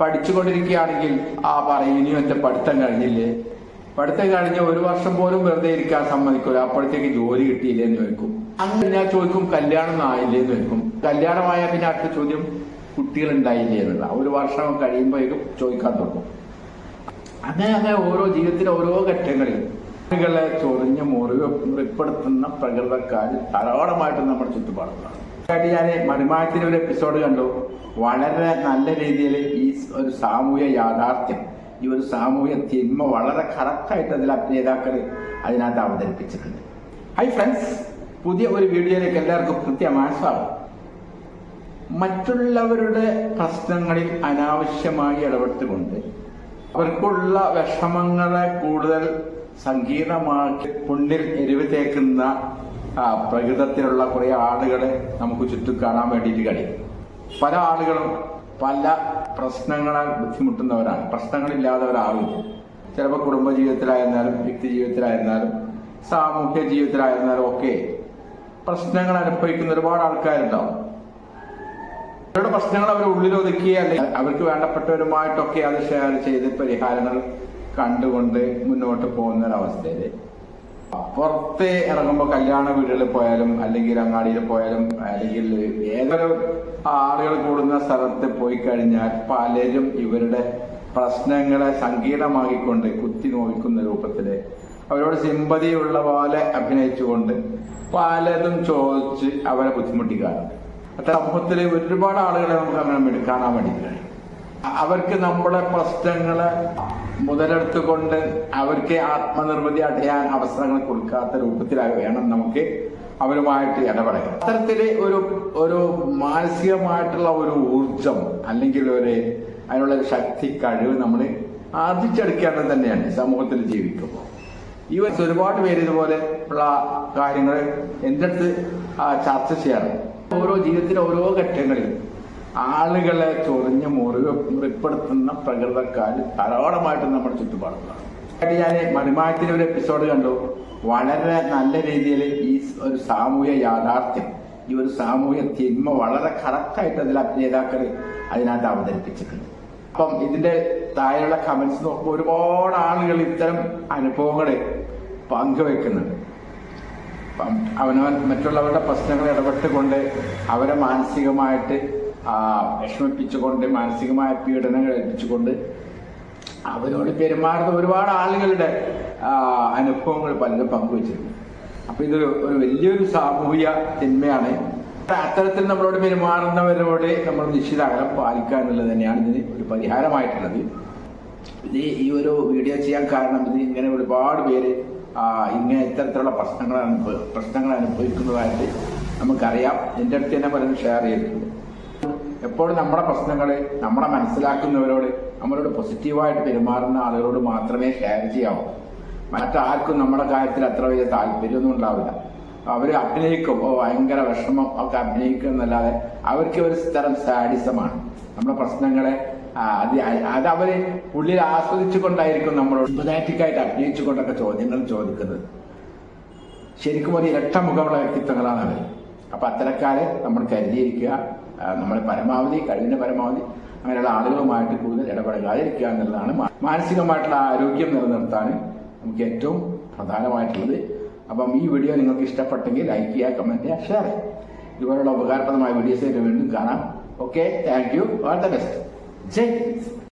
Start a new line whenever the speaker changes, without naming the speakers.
പഠിച്ചുകൊണ്ടിരിക്കുകയാണെങ്കിൽ ആ പറയും ഇനിയും എന്റെ പഠിത്തം കഴിഞ്ഞില്ലേ? പഠിത്തം കഴിഞ്ഞ ഒരു വർഷം പോലും വെറുതെ ഇരിക്കാൻ സമ്മതിക്കില്ല അപ്പോഴത്തേക്ക് ജോലി കിട്ടിയില്ലേ എന്ന് ചോദിക്കും. അങ്ങനെ ഞാൻ ചോദിക്കും കല്യാണം ആയില്ലേ എന്ന് ചോദിക്കും. കല്യാണമായ പിന്നെ അടുത്ത ചോദ്യം കുട്ടികൾ ഉണ്ടായില്ലേ എന്നുള്ള. ഒരു വർഷം കഴിയുമ്പോഴേക്കും ചോദിക്കാൻ തുടങ്ങും. അങ്ങനെ അങ്ങനെ ഓരോ ജീവിതത്തിലെ ഓരോ ഘട്ടങ്ങളിൽ ആളുകളെ ചൊറിഞ്ഞ് മുറിവ് മുറിപ്പെടുത്തുന്ന പ്രകൃതക്കാർ ധാരാളമായിട്ട് നമ്മുടെ ചുറ്റുപാടുകളാണ് ഞാൻ മണിമായത്തിന്റെ ഒരു എപ്പിസോഡ് കണ്ടു. വളരെ നല്ല രീതിയിൽ ഈ ഒരു സാമൂഹ്യ യാഥാർത്ഥ്യം ഈ ഒരു സാമൂഹ്യ തിന്മ വളരെ കറക്റ്റായിട്ട് അതിൽ അഭിനേതാക്കൾ അതിനകത്ത് അവതരിപ്പിച്ചിട്ടുണ്ട്. ഹൈ ഫ്രണ്ട്സ് പുതിയ ഒരു വീഡിയോയിലേക്ക് എല്ലാവർക്കും കൃത്യമായ സ്വാഗതം. മറ്റുള്ളവരുടെ പ്രശ്നങ്ങളിൽ അനാവശ്യമായി ഇടപെട്ടുകൊണ്ട് അവർക്കുള്ള വിഷമങ്ങളെ കൂടുതൽ സങ്കീർണമാക്കി പുണ്ണിൽ എരിവ് തേക്കുന്ന പ്രകൃതത്തിലുള്ള കുറെ ആളുകളെ നമുക്ക് ചുറ്റും കാണാൻ വേണ്ടിയിട്ട് കഴിയും. പല ആളുകളും പല പ്രശ്നങ്ങളാൽ ബുദ്ധിമുട്ടുന്നവരാണ്. പ്രശ്നങ്ങളില്ലാത്തവരാവില്ല ചിലപ്പോൾ കുടുംബജീവിതത്തിലായിരുന്നാലും വ്യക്തി ജീവിതത്തിലായിരുന്നാലും സാമൂഹ്യ ജീവിതത്തിലായിരുന്നാലും ഒക്കെ പ്രശ്നങ്ങൾ അനുഭവിക്കുന്ന ഒരുപാട് ആൾക്കാരുണ്ടാവും. അവരുടെ പ്രശ്നങ്ങൾ അവർ ഉള്ളിൽ ഒതുക്കിയ അല്ലെങ്കിൽ അവർക്ക് വേണ്ടപ്പെട്ടവരുമായിട്ടൊക്കെ അത് ഷെയർ ചെയ്ത് പരിഹാരങ്ങൾ കണ്ടുകൊണ്ട് മുന്നോട്ട് പോകുന്ന ഒരവസ്ഥയിൽ പുറത്ത് ഇറങ്ങുമ്പോൾ കല്യാണ വീടുകളിൽ പോയാലും അല്ലെങ്കിൽ അങ്ങാടിയിൽ പോയാലും അല്ലെങ്കിൽ ഏതൊരു ആളുകൾ കൂടുന്ന സ്ഥലത്ത് പോയി കഴിഞ്ഞാൽ പലരും ഇവരുടെ പ്രശ്നങ്ങളെ സങ്കീർണമാക്കിക്കൊണ്ട് കുത്തി നോക്കുന്ന രൂപത്തിൽ അവരോട് സിമ്പതിയുള്ള പോലെ അഭിനയിച്ചുകൊണ്ട് പലതും ചോദിച്ച് അവരെ ബുദ്ധിമുട്ടിക്കാറുണ്ട്. അത്ര സമൂഹത്തിലെ ഒരുപാട് ആളുകളെ നമുക്ക് അങ്ങനെ കാണാൻ വേണ്ടി കഴിയും അവർക്ക് നമ്മുടെ പ്രശ്നങ്ങളെ മുതലെടുത്തുകൊണ്ട് അവർക്ക് ആത്മനിർവൃതി അടയാൻ അവസരങ്ങൾ കൊടുക്കാത്ത രൂപത്തിലായി വേണം നമുക്ക് അവരുമായിട്ട് ഇടപെടാൻ അത്തരത്തിൽ ഒരു ഒരു മാനസികമായിട്ടുള്ള ഒരു ഊർജം അല്ലെങ്കിൽ ഒരു അതിനുള്ള ഒരു ശക്തി കഴിവ് നമ്മൾ ആർജിച്ചെടുക്കേണ്ടത് തന്നെയാണ് സമൂഹത്തിൽ ജീവിക്കുമ്പോൾ. ഈ വയസ്സ് ഒരുപാട് പേര് ഇതുപോലെ ഉള്ള കാര്യങ്ങൾ എന്റെ അടുത്ത് ചർച്ച ചെയ്യാറുണ്ട്. ഓരോ ജീവിതത്തിലെ ഓരോ ഘട്ടങ്ങളിലും ആളുകളെ ചൊറിഞ്ഞ് മുറിവ് മുറിപ്പെടുത്തുന്ന പ്രകൃതക്കാർ ധാരാളമായിട്ട് നമ്മുടെ ചുറ്റുപാടുകളാണ് ഞാൻ മണിമായത്തിന്റെ ഒരു എപ്പിസോഡ് കണ്ടു. വളരെ നല്ല രീതിയിൽ ഈ ഒരു സാമൂഹ്യ യാഥാർത്ഥ്യം ഈ ഒരു സാമൂഹ്യ തിന്മ വളരെ കറക്റ്റായിട്ട് അതിൽ അഭിനേതാക്കൾ അതിനകത്ത് അവതരിപ്പിച്ചിട്ടുണ്ട്. അപ്പം ഇതിന്റെ താഴെയുള്ള കമന്റ്സ് നോക്കുമ്പോൾ ഒരുപാട് ആളുകൾ ഇത്തരം അനുഭവങ്ങൾ പങ്കുവെക്കുന്നുണ്ട്. അവനവൻ മറ്റുള്ളവരുടെ പ്രശ്നങ്ങൾ ഇടപെട്ടുകൊണ്ട് അവരെ മാനസികമായിട്ട് വിഷമിപ്പിച്ചുകൊണ്ട് മാനസികമായ പീഡനങ്ങൾ ഏൽപ്പിച്ചുകൊണ്ട് അവരോട് പെരുമാറുന്ന ഒരുപാട് ആളുകളുടെ അനുഭവങ്ങൾ പലരും പങ്കുവച്ചിരുന്നു. അപ്പൊ ഇതൊരു ഒരു വലിയൊരു സാമൂഹിക തിന്മയാണ്. അത്തരത്തിൽ നമ്മളോട് പെരുമാറുന്നവരോട് നമ്മൾ നിശ്ചിത അകലം പാലിക്കുക എന്നുള്ളത് തന്നെയാണ് ഇതിന് ഒരു പരിഹാരമായിട്ടുള്ളത്. ഇത് ഈ ഒരു വീഡിയോ ചെയ്യാൻ കാരണം ഇത് ഇങ്ങനെ ഒരുപാട് പേര് ഇങ്ങനെ ഇത്തരത്തിലുള്ള പ്രശ്നങ്ങൾ അനുഭവ പ്രശ്നങ്ങൾ അനുഭവിക്കുന്നതായിട്ട് നമുക്കറിയാം. എന്റെ അടുത്ത് തന്നെ പലരും ഷെയർ ചെയ്തിട്ടുണ്ട്. എപ്പോഴും നമ്മുടെ പ്രശ്നങ്ങൾ നമ്മളെ മനസ്സിലാക്കുന്നവരോട് നമ്മളോട് പോസിറ്റീവായിട്ട് പെരുമാറുന്ന ആളുകളോട് മാത്രമേ ഷെയർ ചെയ്യാവൂ. മറ്റാർക്കും നമ്മുടെ കാര്യത്തിൽ അത്ര വലിയ താല്പര്യമൊന്നും ഉണ്ടാവില്ല. അവർ അഭിനയിക്കും ഓ ഭയങ്കര വിഷമം ഒക്കെ അഭിനയിക്കും എന്നല്ലാതെ അവർക്ക് ഒരു തരം സാഡിസമാണ്. നമ്മുടെ പ്രശ്നങ്ങളെ അത് അത് അവർ ഉള്ളിൽ ആസ്വദിച്ചുകൊണ്ടായിരിക്കും നമ്മളോട് സിമ്പതാറ്റിക്കായിട്ട് അഭിനയിച്ചുകൊണ്ടൊക്കെ ചോദ്യങ്ങൾ ചോദിക്കുന്നത്. ശരിക്കും ഒരു ഇരട്ടമുഖമുള്ള വ്യക്തിത്വങ്ങളാണ് അവർ അപ്പൊ അത്തരക്കാരെ നമ്മൾ കരുതിയിരിക്കുക. നമ്മൾ പരമാവധി കഴിവിന്റെ പരമാവധി അങ്ങനെയുള്ള ആളുകളുമായിട്ട് കൂടുതൽ ഇടപെടാതിരിക്കുക എന്നുള്ളതാണ് മാനസികമായിട്ടുള്ള ആരോഗ്യം നിലനിർത്താൻ നമുക്ക് ഏറ്റവും പ്രധാനമായിട്ടുള്ളത്. അപ്പം ഈ വീഡിയോ നിങ്ങൾക്ക് ഇഷ്ടപ്പെട്ടെങ്കിൽ ലൈക്ക് ചെയ്യുക കമന്റ് ചെയ്യുക ഷെയർ ചെയ്യുക. ഇതുപോലുള്ള ഉപകാരപ്രദമായ വീഡിയോസ് വീണ്ടും കാണാം. Okay thank you all the best Jai.